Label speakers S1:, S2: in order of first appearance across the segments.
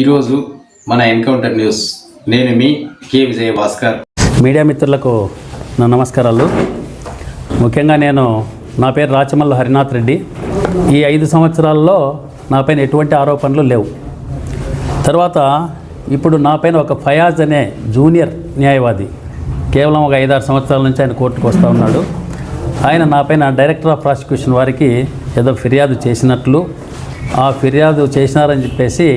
S1: ఈరోజు మన encounter news. నేను మీ కే విజయ భాస్కర్
S2: మీడియా మిత్రులకు నా నమస్కారాలు. ముఖ్యంగా నేను నా పేరు రాచమల్ల హరినాథ్ రెడ్డి. ఈ ఐదు సంవత్సరాల్లో నాపైన ఎటువంటి ఆరోపణలు లేవు. తర్వాత ఇప్పుడు నాపైన ఒక ఫయాజ్ అనే జూనియర్ న్యాయవాది కేవలం ఒక ఐదారు సంవత్సరాల నుంచి ఆయన కోర్టుకు వస్తూ ఉన్నాడు. ఆయన నాపైన డైరెక్టర్ ఆఫ్ ప్రాసిక్యూషన్ వారికి ఏదో ఫిర్యాదు చేసినట్లు ఆ ఫిర్యాదు చేసినారని చెప్పేసి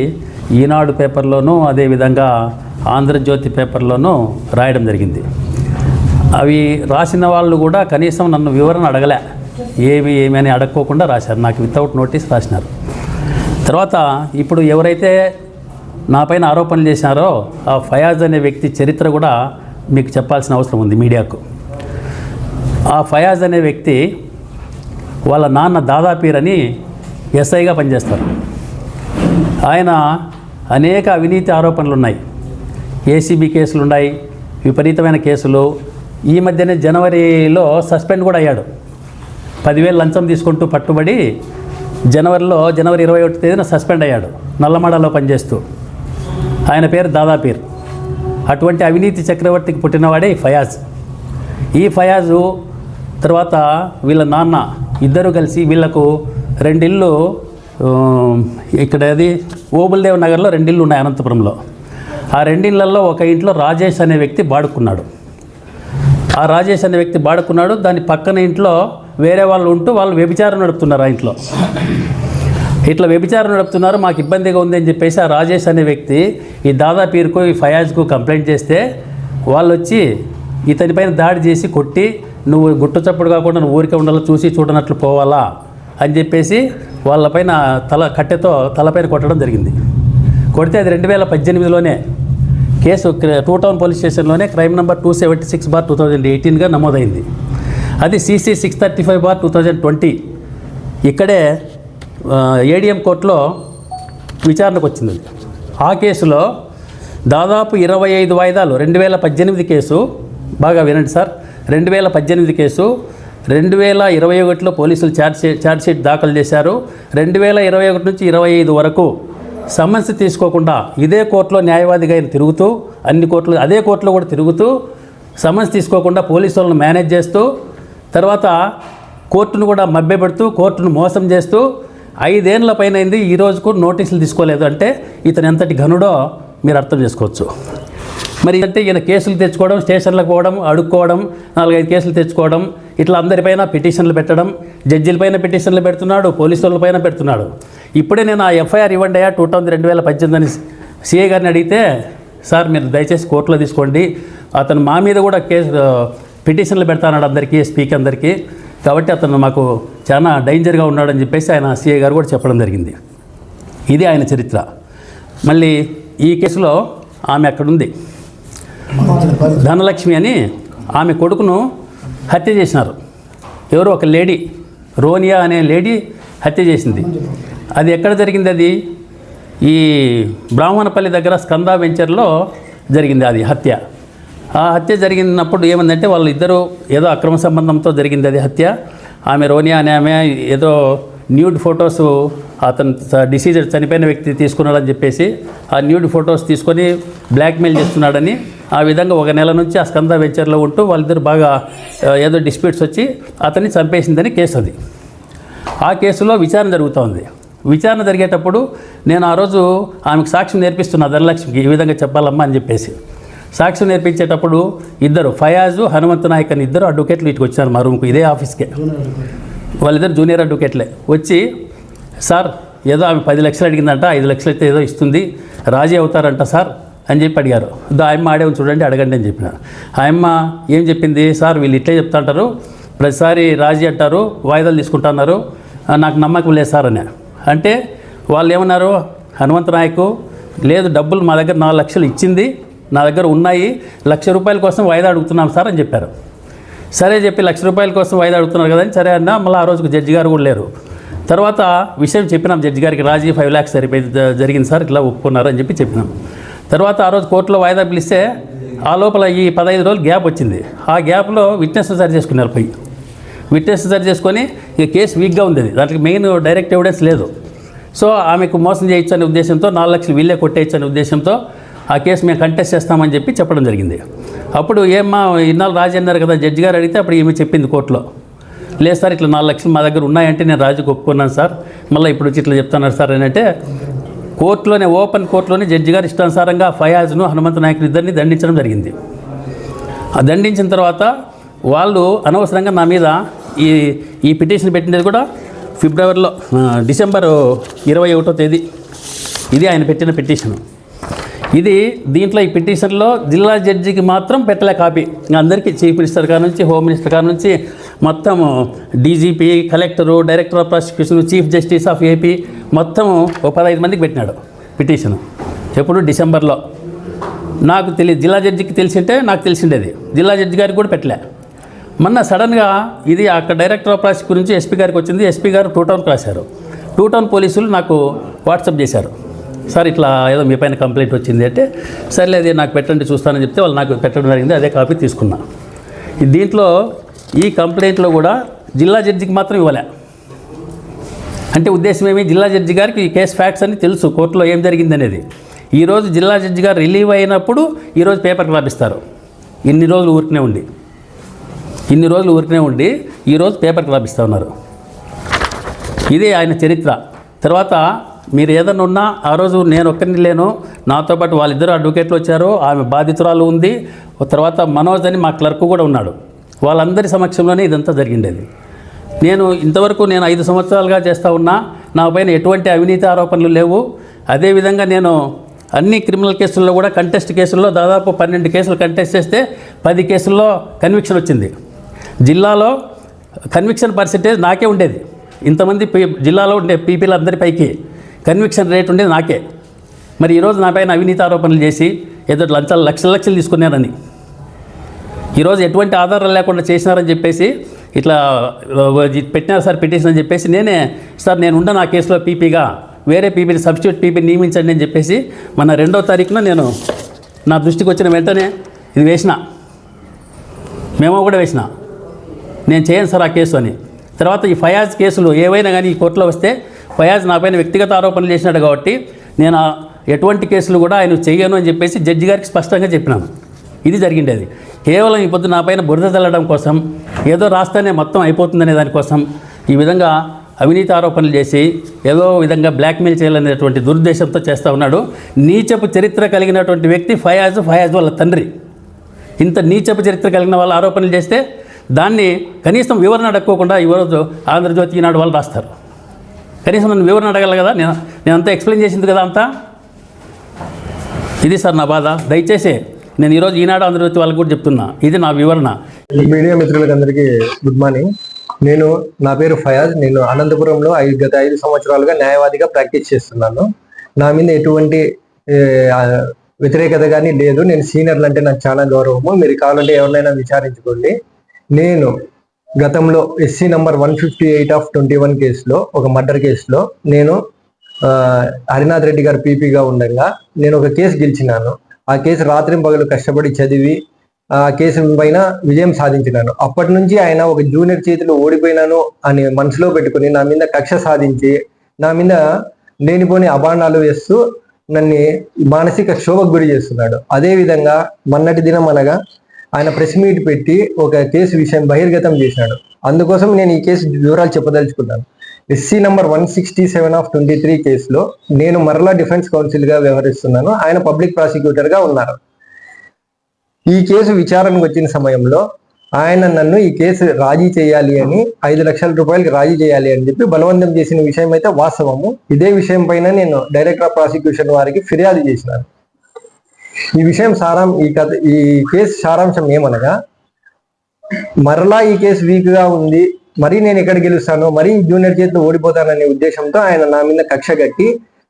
S2: ఈనాడు పేపర్లోనూ అదేవిధంగా ఆంధ్రజ్యోతి పేపర్లోనూ రాయడం జరిగింది. అవి రాసిన వాళ్ళు కూడా కనీసం నన్ను వివరణ అడగలే. ఏవి ఏమి అని అడగకోకుండా రాశారు. నాకు వితౌట్ నోటీస్ రాసినారు. తర్వాత ఇప్పుడు ఎవరైతే నా పైన ఆరోపణలు చేశారో ఆ ఫయాజ్ అనే వ్యక్తి చరిత్ర కూడా మీకు చెప్పాల్సిన అవసరం ఉంది మీడియాకు. ఆ ఫయాజ్ అనే వ్యక్తి వాళ్ళ నాన్న దాదాపీర్ అని ఎస్ఐగా పనిచేస్తారు. ఆయన అనేక అవినీతి ఆరోపణలు ఉన్నాయి ఏసీబీ కేసులు ఉన్నాయి విపరీతమైన కేసులు. ఈ మధ్యనే జనవరిలో సస్పెండ్ కూడా అయ్యాడు. పదివేలు లంచం తీసుకుంటూ పట్టుబడి జనవరిలో జనవరి ఇరవై ఒకటి తేదీన సస్పెండ్ అయ్యాడు. నల్లమడలో పనిచేస్తూ. ఆయన పేరు దాదాపీర్. అటువంటి అవినీతి చక్రవర్తికి పుట్టినవాడే ఈ ఫయాజ్. ఈ ఫయాజు తర్వాత వీళ్ళ నాన్న ఇద్దరు కలిసి వీళ్ళకు రెండిళ్ళు ఇక్కడ అది ఓబుల్దేవ్ నగర్లో రెండిళ్ళు ఉన్నాయి అనంతపురంలో. ఆ రెండిళ్ళల్లో ఒక ఇంట్లో రాజేష్ అనే వ్యక్తి బాడుకున్నాడు. ఆ రాజేష్ అనే వ్యక్తి బాడుకున్నాడు. దాని పక్కన ఇంట్లో వేరే వాళ్ళు ఉంటూ వాళ్ళు వ్యభిచారం నడుపుతున్నారు ఆ ఇంట్లో. ఇట్లా వ్యభిచారం నడుపుతున్నారు మాకు ఇబ్బందిగా ఉంది అని చెప్పేసి ఆ రాజేష్ అనే వ్యక్తి ఈ దాదా పీరుకు ఈ ఫయాజ్కు కంప్లైంట్ చేస్తే వాళ్ళు వచ్చి ఇతనిపైన దాడి చేసి కొట్టి నువ్వు గుట్టు చప్పుడు కాకుండా నువ్వు ఊరికే ఉండాలో చూసి చూడనట్లు పోవాలా? అని చెప్పేసి వాళ్ళపైన తల కట్టెతో తలపైన కొట్టడం జరిగింది. కొడితే అది రెండు వేల పద్దెనిమిదిలోనే case two town police స్టేషన్లోనే crime number two seventy six bar two thousand ఎయిటీన్గా నమోదైంది. అది CC six thirty five bar two thousand twenty ఇక్కడే ఏడిఎం కోర్టులో విచారణకు వచ్చింది ఆ కేసులో దాదాపు ఇరవై ఐదు వాయిదాలు రెండు వేల పద్దెనిమిది కేసు బాగా వినండి సార్ రెండు వేల పద్దెనిమిది కేసు రెండు వేల ఇరవై ఒకటిలో పోలీసులు ఛార్జ్ ఛార్జ్షీట్ దాఖలు చేశారు. రెండు వేల ఇరవై ఒకటి నుంచి ఇరవై ఐదు వరకు సమస్య తీసుకోకుండా ఇదే కోర్టులో న్యాయవాదిగా ఆయన తిరుగుతూ అన్ని కోర్టులు అదే కోర్టులో కూడా తిరుగుతూ సమస్య తీసుకోకుండా పోలీసు వాళ్ళని మేనేజ్ చేస్తూ తర్వాత కోర్టును కూడా మభ్యపెడుతూ కోర్టును మోసం చేస్తూ ఐదేళ్ళ పైన అయింది. ఈ రోజుకు నోటీసులు తీసుకోలేదు. అంటే ఇతను ఎంతటి ఘనుడో మీరు అర్థం చేసుకోవచ్చు. మరి అంటే ఈయన కేసులు తెచ్చుకోవడం స్టేషన్లకు పోవడం అడుక్కోవడం నాలుగైదు కేసులు తెచ్చుకోవడం ఇట్లా అందరిపైన పిటిషన్లు పెట్టడం జడ్జిలపైన పిటిషన్లు పెడుతున్నాడు పోలీసు వాళ్ళపైన పెడుతున్నాడు. ఇప్పుడే నేను ఆ ఎఫ్ఐఆర్ ఇవ్వండి అయ్యా టూ థౌజండ్ రెండు వేల పద్దెనిమిది అని గారిని అడిగితే సార్ మీరు దయచేసి కోర్టులో తీసుకోండి. అతను మా మీద కూడా కేసు పిటిషన్లు పెడతాన్నాడు అందరికీ స్పీక్ అందరికీ. కాబట్టి అతను మాకు చాలా డేంజర్గా ఉన్నాడని చెప్పేసి ఆయన సీఏ గారు కూడా చెప్పడం జరిగింది. ఇది ఆయన చరిత్ర. మళ్ళీ ఈ కేసులో ఆమె అక్కడుంది. ధనలక్ష్మి అని ఆమె కొడుకును హత్య చేసినారు. ఎవరు ఒక లేడీ రోనియా అనే లేడీ హత్య చేసింది. అది ఎక్కడ జరిగింది అది? ఈ బ్రాహ్మణపల్లి దగ్గర స్కందా వెంచర్లో జరిగింది అది హత్య. ఆ హత్య జరిగినప్పుడు ఏమందంటే వాళ్ళు ఇద్దరు ఏదో అక్రమ సంబంధంతో జరిగింది అది హత్య. ఆమె రోనియా అనే ఆమె ఏదో న్యూడ్ ఫొటోస్ అతను డిసీజ్ చనిపోయిన వ్యక్తి తీసుకున్నాడని చెప్పేసి ఆ న్యూడ్ ఫొటోస్ తీసుకొని బ్లాక్మెయిల్ చేస్తున్నాడని ఆ విధంగా ఒక నెల నుంచి ఆ స్కంద వెంచర్లో ఉంటూ వాళ్ళిద్దరు బాగా ఏదో డిస్ప్యూట్స్ వచ్చి అతన్ని చంపేసిందని కేసు అది. ఆ కేసులో విచారణ జరుగుతోంది. విచారణ జరిగేటప్పుడు నేను ఆ రోజు ఆమెకు సాక్ష్యం నేర్పిస్తున్నా ధనలక్ష్మికి ఈ విధంగా చెప్పాలమ్మా అని చెప్పేసి. సాక్ష్యం నేర్పించేటప్పుడు ఇద్దరు ఫయాజు హనుమంతు నాయక్ అని ఇద్దరు అడ్వకేట్లు ఇటుకు వచ్చారు మా రూమ్కి ఇదే ఆఫీస్కే. వాళ్ళిద్దరు జూనియర్ అడ్వకేట్లే. వచ్చి సార్ ఏదో ఆమె పది లక్షలు అడిగిందంట ఐదు లక్షలు అయితే ఏదో ఇస్తుంది రాజీ అవుతారంట సార్. అని చెప్పి అడిగారు. దా ఆయమ్మ ఆడే చూడండి అడగండి అని చెప్పిన. ఆయమ్మ ఏం చెప్పింది? సార్ వీళ్ళు ఇట్లే చెప్తాంటారు ప్రతిసారి రాజీ అంటారు వాయిదాలు తీసుకుంటున్నారు నాకు నమ్మకం లేదు సార్ అని. అంటే వాళ్ళు ఏమన్నారు? హనుమంత నాయకు లేదు డబ్బులు మా దగ్గర నాలుగు లక్షలు ఇచ్చింది నా దగ్గర ఉన్నాయి లక్ష రూపాయల కోసం వాయిదా అడుగుతున్నాం సార్ అని చెప్పారు. సరే చెప్పి లక్ష రూపాయల కోసం వాయిదా అడుగుతున్నారు కదని సరే అన్న మళ్ళీ ఆ రోజుకు జడ్జి గారు కూడా లేరు. తర్వాత విషయం చెప్పినాం జడ్జి గారికి రాజీ ఫైవ్ ల్యాక్స్ సరిపోయి జరిగింది సార్ ఇట్లా ఒప్పుకున్నారు అని చెప్పి చెప్పినాం. తర్వాత ఆ రోజు కోర్టులో వాయిదా పిలిస్తే ఆ లోపల ఈ పదహైదు రోజులు గ్యాప్ వచ్చింది. ఆ గ్యాప్లో విట్నెస్ సరి చేసుకున్నారు పోయి. విట్నెస్ సరి చేసుకొని ఇక కేసు వీక్గా ఉంది అది దాంట్లో మెయిన్ డైరెక్ట్ ఎవిడెన్స్ లేదు. సో ఆమెకు మోసం చేయొచ్చు అనే ఉద్దేశంతో నాలుగు లక్షలు వీళ్ళే కొట్టేయచ్చు అనే ఉద్దేశంతో ఆ కేసు మేము కంటెస్ట్ చేస్తామని చెప్పి చెప్పడం జరిగింది. అప్పుడు ఏమ్మా ఇన్నాళ్ళు రాజు అన్నారు కదా జడ్జి గారు అడిగితే అప్పుడు ఏమి చెప్పింది కోర్టులో. లేదు సార్ ఇట్లా నాలుగు లక్షలు మా దగ్గర ఉన్నాయంటే నేను రాజుకు ఒప్పుకున్నాను సార్. మళ్ళీ ఇప్పుడు వచ్చి ఇట్లా చెప్తున్నారు సార్ అని అంటే కోర్టులోనే ఓపెన్ కోర్టులోనే జడ్జి గారు ఇష్టానుసారంగా ఫయాజ్ను హనుమంత నాయకులు ఇద్దరిని దండించడం జరిగింది. ఆ దండించిన తర్వాత వాళ్ళు అనవసరంగా నా మీద ఈ ఈ పిటిషన్ పెట్టినది కూడా ఫిబ్రవరిలో డిసెంబర్ ఇరవై ఒకటో తేదీ. ఇది ఆయన పెట్టిన పిటిషన్. ఇది దీంట్లో ఈ పిటిషన్లో జిల్లా జడ్జికి మాత్రం పెట్టలే కాపీ. అందరికీ చీఫ్ మినిస్టర్ కాడ నుంచి హోమ్ మినిస్టర్ కాడ నుంచి మొత్తము DGP collector director of prosecution chief justice of AP మొత్తం ఒక పదహైదు మందికి పెట్టినాడు పిటిషన్. ఎప్పుడు? డిసెంబర్లో. నాకు తెలి జిల్లా జడ్జికి తెలిసింటే నాకు తెలిసిండేది. జిల్లా జడ్జి గారికి కూడా పెట్టలే. మొన్న సడన్గా ఇది అక్కడ డైరెక్టర్ ఆఫ్ ప్రాసిక్ గురించి ఎస్పీ గారికి వచ్చింది. ఎస్పీ గారు టూ టౌన్కి రాశారు. టూ టౌన్ పోలీసులు నాకు వాట్సాప్ చేశారు. సార్ ఇట్లా ఏదో మీ పైన కంప్లైంట్ వచ్చింది అంటే సర్లే అది నాకు పెట్టండి చూస్తానని చెప్తే వాళ్ళు నాకు పెట్టడం జరిగింది అదే కాపీ తీసుకున్నా. దీంట్లో ఈ కంప్లైంట్లో కూడా జిల్లా జడ్జికి మాత్రం ఇవ్వలే. అంటే ఉద్దేశం ఏమి? జిల్లా జడ్జి గారికి ఈ కేసు ఫ్యాక్ట్స్ అని తెలుసు. కోర్టులో ఏం జరిగింది అనేది. ఈరోజు జిల్లా జడ్జి గారు రిలీవ్ అయినప్పుడు ఈరోజు పేపర్కి రాపిస్తారు. ఇన్ని రోజులు ఊరికనే ఉండి. ఇన్ని రోజులు ఊరికనే ఉండి ఈరోజు పేపర్కి రాపిస్తూ ఉన్నారు. ఇది ఆయన చరిత్ర. తర్వాత మీరు ఏదన్నా ఉన్నా ఆ రోజు నేను ఒక్కరిని లేను. నాతో పాటు వాళ్ళిద్దరు అడ్వకేట్లు వచ్చారు. ఆమె బాధితురాలు ఉంది. తర్వాత మనోజ్ అని మా క్లర్క్ కూడా ఉన్నాడు. వాళ్ళందరి సమక్షంలోనే ఇదంతా జరిగిండేది. నేను ఇంతవరకు నేను ఐదు సంవత్సరాలుగా చేస్తూ ఉన్నా నా పైన ఎటువంటి అవినీతి ఆరోపణలు లేవు. అదేవిధంగా నేను అన్ని క్రిమినల్ కేసుల్లో కూడా కంటెస్ట్ కేసుల్లో దాదాపు పన్నెండు కేసులు కంటెస్ట్ చేస్తే పది కేసుల్లో కన్విక్షన్ వచ్చింది. జిల్లాలో కన్విక్షన్ పర్సంటేజ్ నాకే ఉండేది. ఇంతమంది పీ జిల్లాలో ఉండే పీపీలు అందరి పైకి కన్విక్షన్ రేట్ ఉండేది నాకే. మరి ఈరోజు నా పైన అవినీతి ఆరోపణలు చేసి ఏదో లంచాలు లక్షల లక్షలు తీసుకున్నానని ఈరోజు ఎటువంటి ఆధారాలు లేకుండా చేసినారని చెప్పేసి ఇట్లా పెట్టినారు సార్ పిటిషన్ అని చెప్పేసి నేనే సార్ నేను ఉండ నా కేసులో పీపీగా వేరే పీపీని సబ్స్టిట్యూట్ పీపీని నియమించండి అని చెప్పేసి మన రెండో తారీఖున నేను నా దృష్టికి వచ్చిన వెంటనే ఇది వేసిన. మేము కూడా వేసిన. నేను చేయను సార్ ఆ కేసు అని. తర్వాత ఈ ఫయాజ్ కేసులు ఏవైనా కానీ ఈ కోర్టులో వస్తే ఫయాజ్ నా పైన వ్యక్తిగత ఆరోపణలు చేసినాడు కాబట్టి నేను ఎటువంటి కేసులు కూడా ఆయన చేయను అని చెప్పేసి జడ్జి గారికి స్పష్టంగా చెప్పినాను. ఇది జరిగిండేది. కేవలం ఈ పొద్దు నా పైన బురద చల్లడం కోసం ఏదో రాస్తేనే మొత్తం అయిపోతుందనే దానికోసం ఈ విధంగా అవినీతి ఆరోపణలు చేసి ఏదో విధంగా బ్లాక్మెయిల్ చేయాలనేటువంటి దురుద్దేశంతో చేస్తూ ఉన్నాడు. నీచపు చరిత్ర కలిగినటువంటి వ్యక్తి ఫయాజ్ ఫయాజ్ వాళ్ళ తండ్రి. ఇంత నీచపు చరిత్ర కలిగిన వాళ్ళ ఆరోపణలు చేస్తే దాన్ని కనీసం వివరణ అడక్కోకుండా ఈరోజు ఆంధ్రజ్యోతి ఈనాడు వాళ్ళు రాస్తారు. కనీసం నన్ను వివరణ అడగల కదా? నేను నేను అంతా ఎక్స్ప్లెయిన్ చేసింది కదా అంతా? ఇది సార్ నా బాధ. దయచేసి నేను ఈరోజు ఈనాడు ఆంధ్రజ్యోతి వాళ్ళకి కూడా చెప్తున్నా. ఇది నా వివరణ.
S3: మీడియా మిత్రులకు అందరికీ గుడ్ మార్నింగ్. నేను నా పేరు ఫయాజ్. నేను అనంతపురంలో ఐదు గత ఐదు సంవత్సరాలుగా న్యాయవాదిగా ప్రాక్టీస్ చేస్తున్నాను. నా మీద ఎటువంటి వ్యతిరేకత కానీ లేదు. నేను సీనియర్లు అంటే నాకు చాలా గౌరవము. మీరు కావాలంటే ఎవరినైనా విచారించుకోండి. నేను గతంలో SC number one fifty eight of twenty one కేసులో ఒక మర్డర్ కేసులో నేను హరినాథ్ రెడ్డి గారు పీపీగా ఉండగా నేను ఒక కేసు గెలిచినాను. ఆ కేసు రాత్రి పగలు కష్టపడి చదివి ఆ కేసు పైన విజయం సాధించినాను. అప్పటి నుంచి ఆయన ఒక జూనియర్ చేతిలో ఓడిపోయినాను అని మనసులో పెట్టుకుని నా మీద కక్ష సాధించి నా మీద లేనిపోని అభాండాలు వేస్తూ నన్ను మానసిక క్షోభకు గురి చేస్తున్నాడు. అదే విధంగా మొన్నటి దినం అనగా ఆయన ప్రెస్ మీట్ పెట్టి ఒక కేసు విషయం బహిర్గతం చేశాడు. అందుకోసం నేను ఈ కేసు వివరాలు చెప్పదలుచుకున్నాను. SC number one sixty seven of twenty three కేసులో నేను మరలా డిఫెన్స్ కౌన్సిల్గా వ్యవహరిస్తున్నాను. ఆయన పబ్లిక్ ప్రాసిక్యూటర్గా ఉన్నారు. ఈ కేసు విచారణకు వచ్చిన సమయంలో ఆయన నన్ను ఈ కేసు రాజీ చేయాలి అని ఐదు లక్షల రూపాయలకి రాజీ చేయాలి అని చెప్పి బలవంతం చేసిన విషయం అయితే వాస్తవము. ఇదే విషయం పైన నేను డైరెక్టర్ ఆఫ్ ప్రాసిక్యూషన్ వారికి ఫిర్యాదు చేసినాను. ఈ విషయం సారాం ఈ కథ ఈ కేసు సారాంశం ఏమనగా మరలా ఈ కేసు వీక్గా ఉంది మరీ నేను ఎక్కడ గెలుస్తాను మరీ జూనియర్ చేతిలో ఓడిపోతాననే ఉద్దేశంతో ఆయన నా మీద కక్ష కట్టి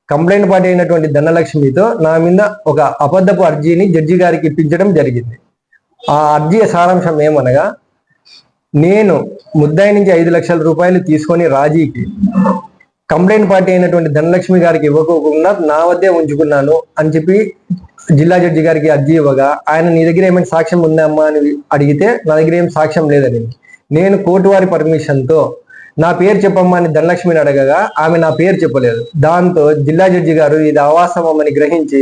S3: కంప్లైంట్ పార్టీ అయినటువంటి ధనలక్ష్మితో నా మీద ఒక అబద్ధపు అర్జీని జడ్జి గారికి ఇప్పించడం జరిగింది. ఆ అర్జీ సారాంశం ఏమనగా నేను ముద్దాయి నుంచి ఐదు లక్షల రూపాయలు తీసుకొని రాజీకి కంప్లైంట్ పార్టీ అయినటువంటి ధనలక్ష్మి గారికి ఇవ్వకోకుండా నా వద్దే ఉంచుకున్నాను అని చెప్పి జిల్లా జడ్జి గారికి అర్జీ ఇవ్వగా ఆయన నీ దగ్గర ఏమైనా సాక్ష్యం ఉందమ్మా అని అడిగితే నా దగ్గర ఏం సాక్ష్యం లేదని. నేను కోర్టు వారి పర్మిషన్తో నా పేరు చెప్పమ్మని అని ధనలక్ష్మిని అడగగా ఆమె నా పేరు చెప్పలేదు. దాంతో జిల్లా జడ్జి గారు ఇది అవాస్తవమని గ్రహించి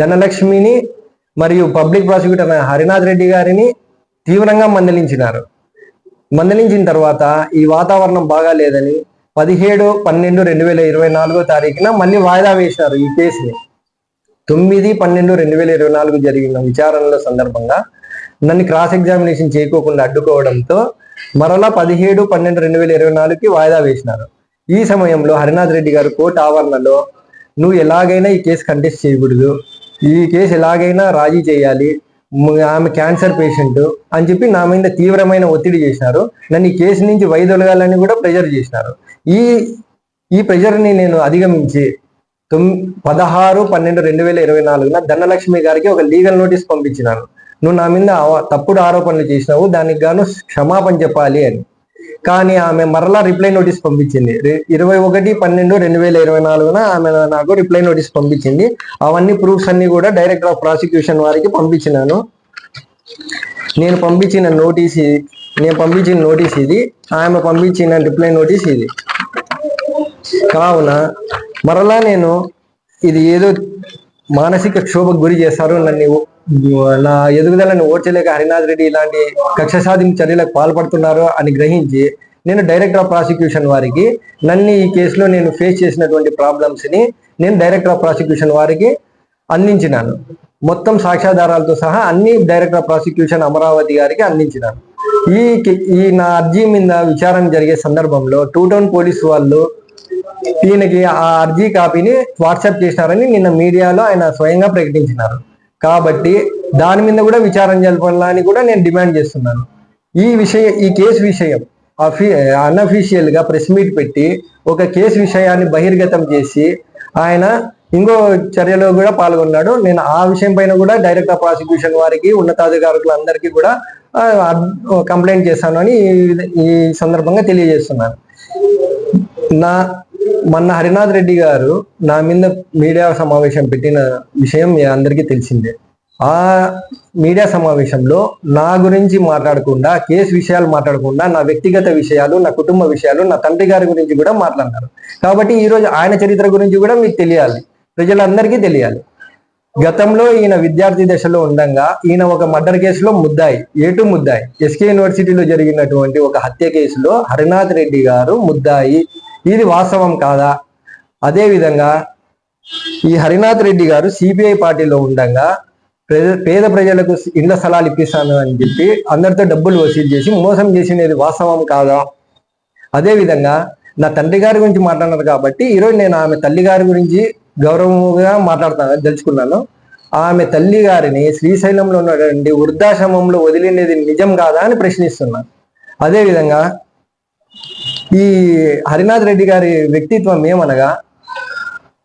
S3: ధనలక్ష్మిని మరియు పబ్లిక్ ప్రాసిక్యూటర్ అయిన హరినాథ్ రెడ్డి గారిని తీవ్రంగా మందలించినారు. మందలించిన తర్వాత ఈ వాతావరణం బాగాలేదని పదిహేడు పన్నెండు రెండు వేల ఇరవై నాలుగో తారీఖున మళ్ళీ వాయిదా వేశారు ఈ కేసుని. తొమ్మిది పన్నెండు రెండు వేల ఇరవై నాలుగు జరిగిన విచారణల సందర్భంగా నన్ను క్రాస్ ఎగ్జామినేషన్ చేయకోకుండా అడ్డుకోవడంతో మరలా పదిహేడు పన్నెండు రెండు వేల ఇరవై నాలుగుకి వాయిదా వేసినారు. ఈ సమయంలో హరినాథ్ రెడ్డి గారు కోర్టు ఆవరణలో నువ్వు ఎలాగైనా ఈ కేసు కంటెస్ట్ చేయకూడదు. ఈ కేసు ఎలాగైనా రాజీ చేయాలి. ఆమె క్యాన్సర్ పేషెంట్ అని చెప్పి నా మీద తీవ్రమైన ఒత్తిడి చేసినారు. నన్ను ఈ కేసు నుంచి వైదొలగాలని కూడా ప్రెజర్ చేసినారు. ఈ ఈ ప్రెజర్ని నేను అధిగమించి తొమ్ పదహారు పన్నెండు రెండు వేల ఇరవై నాలుగున ధనలక్ష్మి గారికి ఒక లీగల్ నోటీస్ పంపించినాను. నువ్వు నా మీద తప్పుడు ఆరోపణలు చేసినావు దానికి గాను క్షమాపణ చెప్పాలి అని. కానీ ఆమె మరలా రిప్లై నోటీస్ పంపించింది. ఇరవై ఒకటి పన్నెండు రెండు వేల ఇరవై నాలుగున ఆమె నాకు రిప్లై నోటీస్ పంపించింది. అవన్నీ ప్రూఫ్స్ అన్ని కూడా డైరెక్టర్ ఆఫ్ ప్రాసిక్యూషన్ వారికి పంపించినాను. నేను పంపించిన నోటీస్ ఇది- నేను పంపించిన నోటీస్ ఇది ఆమె పంపించిన రిప్లై నోటీస్ ఇది. కావున మరలా నేను ఇది ఏదో మానసిక క్షోభకు గురి చేస్తారు నన్ను నా ఎదుగుదలను ఓర్చలేక హరినాథ్ రెడ్డి ఇలాంటి కక్ష సాధింపు చర్యలకు పాల్పడుతున్నారు అని గ్రహించి నేను డైరెక్టర్ ఆఫ్ ప్రాసిక్యూషన్ వారికి నన్ను ఈ కేసులో నేను ఫేస్ చేసినటువంటి ప్రాబ్లమ్స్ని నేను డైరెక్టర్ ఆఫ్ ప్రాసిక్యూషన్ వారికి అందించినాను. మొత్తం సాక్ష్యాధారాలతో సహా అన్ని డైరెక్టర్ ఆఫ్ ప్రాసిక్యూషన్ అమరావతి గారికి అందించినాను. ఈ ఈ నా అర్జీ మీద విచారణ జరిగే సందర్భంలో టూ టౌన్ పోలీస్ వాళ్ళు ఈయనకి ఆ అర్జీ కాపీని వాట్సాప్ చేసినారని నిన్న మీడియాలో ఆయన స్వయంగా ప్రకటించినారు. కాబట్టి దాని మీద కూడా విచారణ జరపాలని కూడా నేను డిమాండ్ చేస్తున్నాను. ఈ విషయం ఈ కేసు విషయం అఫీ అన్అఫీషియల్గా ప్రెస్ మీట్ పెట్టి ఒక కేసు విషయాన్ని బహిర్గతం చేసి ఆయన ఇంకో చర్యలో కూడా పాల్గొన్నాడు. నేను ఆ విషయం పైన కూడా డైరెక్ట్ ఆఫ్ ప్రాసిక్యూషన్ వారికి ఉన్నతాధికారులందరికీ కూడా కంప్లైంట్ చేస్తాను అని ఈ సందర్భంగా తెలియజేస్తున్నాను. నా మొన్న హరినాథ్ రెడ్డి గారు నా మీద మీడియా సమావేశం పెట్టిన విషయం మీ అందరికీ తెలిసిందే. ఆ మీడియా సమావేశంలో నా గురించి మాట్లాడకుండా కేసు విషయాలు మాట్లాడకుండా నా వ్యక్తిగత విషయాలు నా కుటుంబ విషయాలు నా తండ్రి గారి గురించి కూడా మాట్లాడినారు. కాబట్టి ఈ రోజు ఆయన చరిత్ర గురించి కూడా మీకు తెలియాలి. ప్రజలందరికీ తెలియాలి. గతంలో ఈయన విద్యార్థి దశలో ఉండగా ఈయన ఒక మర్డర్ కేసులో ముద్దాయి ఏటు ముద్దాయి. ఎస్కే యూనివర్సిటీలో జరిగినటువంటి ఒక హత్య కేసులో హరినాథ్ రెడ్డి గారు ముద్దాయి. ఇది వాస్తవం కాదా? అదేవిధంగా ఈ హరినాథ్ రెడ్డి గారు సిపిఐ పార్టీలో ఉండగా పేద ప్రజలకు ఇండ్ల స్థలాలు ఇప్పిస్తాను అని చెప్పి అందరితో డబ్బులు వసూలు చేసి మోసం చేసినది వాస్తవం కాదా? అదేవిధంగా నా తండ్రి గారి గురించి మాట్లాడినారు కాబట్టి ఈరోజు నేను ఆమె తల్లి గారి గురించి గౌరవంగా మాట్లాడుతాను తెలుసుకున్నాను. ఆమె తల్లి గారిని శ్రీశైలంలో ఉన్నటువంటి వృద్ధాశ్రమంలో వదిలినది నిజం కాదా అని ప్రశ్నిస్తున్నాను అదేవిధంగా ఈ హరినాథ్ రెడ్డి గారి వ్యక్తిత్వం ఏమనగా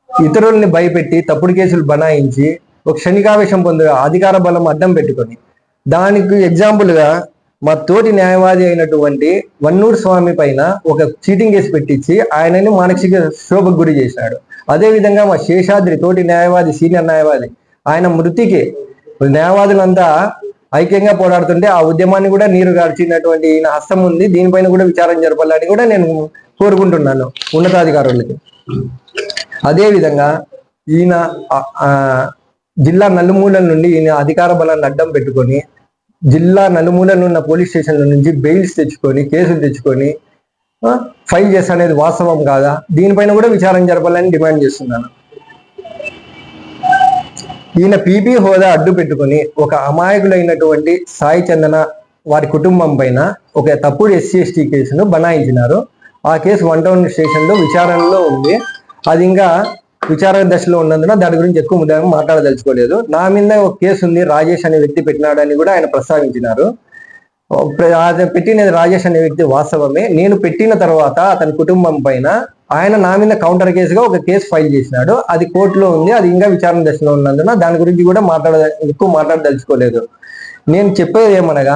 S3: ఇతరుల్ని భయపెట్టి తప్పుడు కేసులు బనాయించి ఒక క్షణికావేశం పొందిన అధికార బలం అడ్డం పెట్టుకొని దానికి ఎగ్జాంపుల్గా మా తోటి న్యాయవాది అయినటువంటి వన్నూరు స్వామి పైన ఒక చీటింగ్ కేసు పెట్టించి ఆయనని మానసిక శోభకు గురి చేశాడు. అదే విధంగా మా శేషాద్రి తోటి న్యాయవాది సీనియర్ న్యాయవాది ఆయన మృతికి న్యాయవాదులంతా ఐక్యంగా పోరాడుతుంటే ఆ ఉద్యమాన్ని కూడా నీరు గార్చినటువంటి ఈయన హస్తం ఉంది. దీనిపైన కూడా విచారం జరపాలని కూడా నేను కోరుకుంటున్నాను ఉన్నతాధికారులకి. అదే విధంగా ఈయన జిల్లా నలుమూలల నుండి ఈయన అధికార బలాన్ని అడ్డం పెట్టుకొని జిల్లా నలుమూలలు ఉన్న పోలీస్ స్టేషన్ల నుంచి బెయిల్స్ తెచ్చుకొని కేసులు తెచ్చుకొని ఫైల్ చేస్తా అనేది వాస్తవం కాదా? దీనిపైన కూడా విచారం జరపాలని డిమాండ్ చేస్తున్నాను. ఈయన పీపీ హోదా అడ్డు పెట్టుకొని ఒక అమాయకులైనటువంటి సాయి చందన వారి కుటుంబం పైన ఒక తప్పుడు ఎస్సీ ఎస్టీ కేసును బనాయించినారు. ఆ కేసు వన్ టౌన్ స్టేషన్లో విచారణలో ఉంది. అది ఇంకా విచారణ దశలో ఉన్నందున దాని గురించి ఎక్కువ ముద్ద మాట్లాడదలుచుకోలేదు. నా మీద ఒక కేసు ఉంది రాజేష్ అనే వ్యక్తి పెట్టినాడని కూడా ఆయన ప్రస్తావించినారు. పెట్టినది రాజేష్ అనే వ్యక్తి వాస్తవమే. నేను పెట్టిన తర్వాత అతని కుటుంబం పైన ఆయన నా మీద కౌంటర్ కేసుగా ఒక కేసు ఫైల్ చేసినాడు. అది కోర్టులో ఉంది. అది ఇంకా విచారణ దశలో ఉన్నందున దాని గురించి కూడా మాట్లాడ ఎక్కువ మాట్లాడదలుచుకోలేదు. నేను చెప్పేది ఏమనగా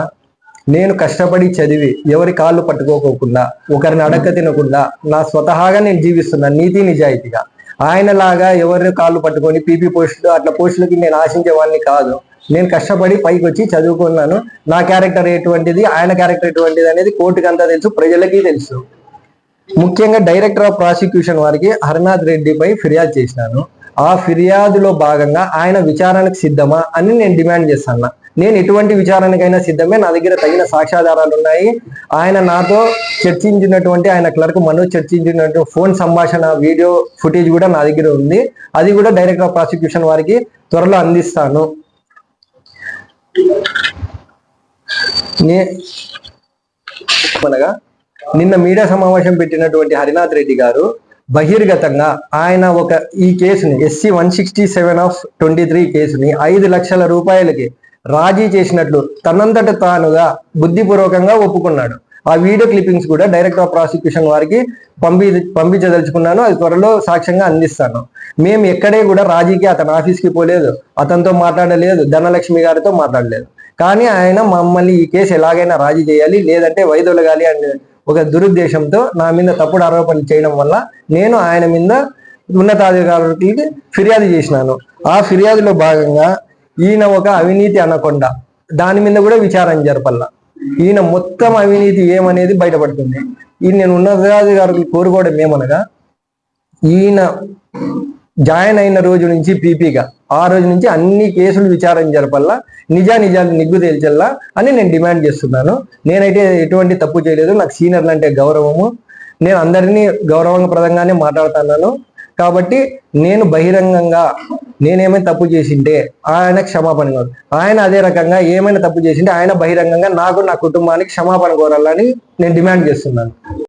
S3: నేను కష్టపడి చదివి ఎవరి కాళ్ళు పట్టుకోకోకుండా ఒకరిని అడక్క తినకుండా నా స్వతహాగా నేను జీవిస్తున్నాను నీతి నిజాయితీగా ఆయనలాగా ఎవరి కాళ్ళు పట్టుకొని పీపీ పోస్టులు అట్లా పోస్టులకి నేను ఆశించేవాడిని కాదు. నేను కష్టపడి పైకి వచ్చి చదువుకున్నాను. నా క్యారెక్టర్ ఎటువంటిది? ఆయన క్యారెక్టర్ ఎటువంటిది అనేది కోర్టుకి అంతా తెలుసు ప్రజలకి తెలుసు. ముఖ్యంగా డైరెక్టర్ ఆఫ్ ప్రాసిక్యూషన్ వారికి హరినాథ్ రెడ్డిపై ఫిర్యాదు చేసినాను. ఆ ఫిర్యాదులో భాగంగా ఆయన విచారణకు సిద్ధమా అని నేను డిమాండ్ చేస్తాను నేను ఎటువంటి విచారణకైనా సిద్ధమే నా దగ్గర తగిన సాక్ష్యాధారాలు ఉన్నాయి. ఆయన నాతో చర్చించినటువంటి ఆయన క్లర్క్ మనోజ్ చర్చించినటువంటి ఫోన్ సంభాషణ వీడియో ఫుటేజ్ కూడా నా దగ్గర ఉంది. అది కూడా డైరెక్టర్ ఆఫ్ ప్రాసిక్యూషన్ వారికి త్వరలో అందిస్తాను. నే అనగా నిన్న మీడియా సమావేశం పెట్టినటువంటి హరినాథ్ రెడ్డి గారు బహిర్గతంగా ఆయన ఒక ఈ కేసుని SC one sixty seven of twenty three కేసుని ఐదు లక్షల రూపాయలకి రాజీ చేసినట్లు తనంతట తానుగా బుద్ధిపూర్వకంగా ఒప్పుకున్నాడు. ఆ వీడియో క్లిప్పింగ్స్ కూడా డైరెక్టర్ ఆఫ్ ప్రాసిక్యూషన్ వారికి పంపి పంపించదలుచుకున్నాను. అది త్వరలో సాక్ష్యంగా అందిస్తాను. మేము ఎక్కడే కూడా రాజీకి అతని ఆఫీస్కి పోలేదు. అతనితో మాట్లాడలేదు. ధనలక్ష్మి గారితో మాట్లాడలేదు. కానీ ఆయన మమ్మల్ని ఈ కేసు ఎలాగైనా రాజీ చేయాలి లేదంటే వైదొలగాలి అని ఒక దురుద్దేశంతో నా మీద తప్పుడు ఆరోపణలు చేయడం వల్ల నేను ఆయన మీద ఉన్నతాధికారులకి ఫిర్యాదు చేసినాను. ఆ ఫిర్యాదులో భాగంగా ఈయన ఒక అవినీతి అనకొండ దాని మీద కూడా విచారణ జరపల్లా. ఈయన మొత్తం అవినీతి ఏమనేది బయటపడుతుంది. ఈయన నేను ఉన్నతాధికారులు కోరుకోవడం ఏమనగా ఈయన జాయిన్ అయిన రోజు నుంచి పీపీగా ఆ రోజు నుంచి అన్ని కేసులు విచారణ జరపల్లా. నిజా నిజాలు నిగ్గు తేల్చల్లా అని నేను డిమాండ్ చేస్తున్నాను. నేనైతే ఎటువంటి తప్పు చేయలేదు. నాకు సీనియర్లు అంటే గౌరవము. నేను అందరినీ గౌరవప్రదంగానే మాట్లాడుతున్నాను. కాబట్టి నేను బహిరంగంగా నేనేమైనా తప్పు చేసింటే ఆయన క్షమాపణ కోరు. ఆయన అదే రకంగా ఏమైనా తప్పు చేసింటే ఆయన బహిరంగంగా నాకు నా కుటుంబానికి క్షమాపణ కోరాలని నేను డిమాండ్ చేస్తున్నాను.